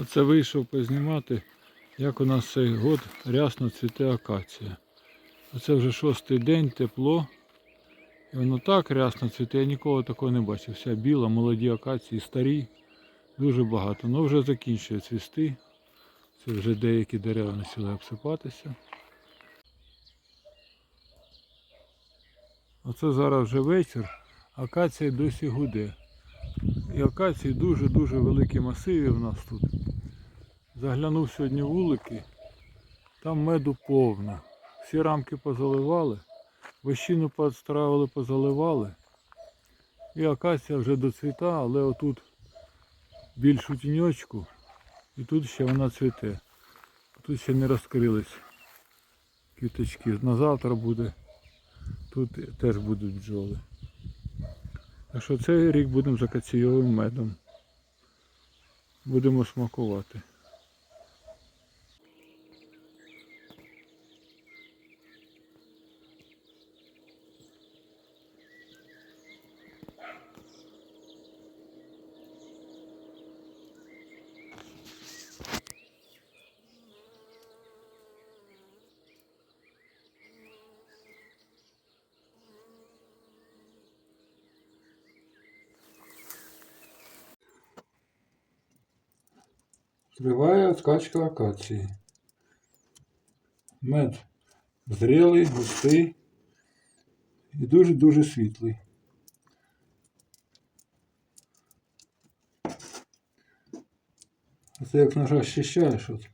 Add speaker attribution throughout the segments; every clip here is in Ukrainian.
Speaker 1: Оце вийшов познімати, як у нас цей год рясно цвіте акація. Оце вже шостий день, тепло. І воно так рясно цвіте, я ніколи такого не бачив. Вся біла, молоді акації, старі, дуже багато. Ну вже закінчує цвісти. Це вже деякі дерева почали обсипатися. Оце зараз вже вечір, акація досі гуде. І акації дуже-дуже великі масиви в нас тут. Заглянув сьогодні вулики, там меду повно. Всі рамки позаливали, вощину підстравили, позаливали. І акація вже доцвіта, але отут більшу тіньочку і тут ще вона цвіте. Тут ще не розкрились квіточки. На завтра буде. Тут теж будуть бджоли. Так що цей рік будемо закаційовим акаційовим медом. Будемо смакувати. Триває откачка акації. Мед зрілий, густий і дуже-дуже світлий. Це як ножа щищаєш, от.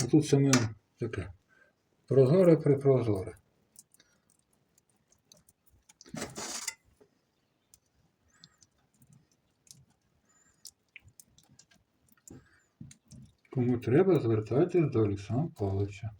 Speaker 1: а тут саме таке. Прозоре Кому треба, звертайтесь до Олександра Павловича.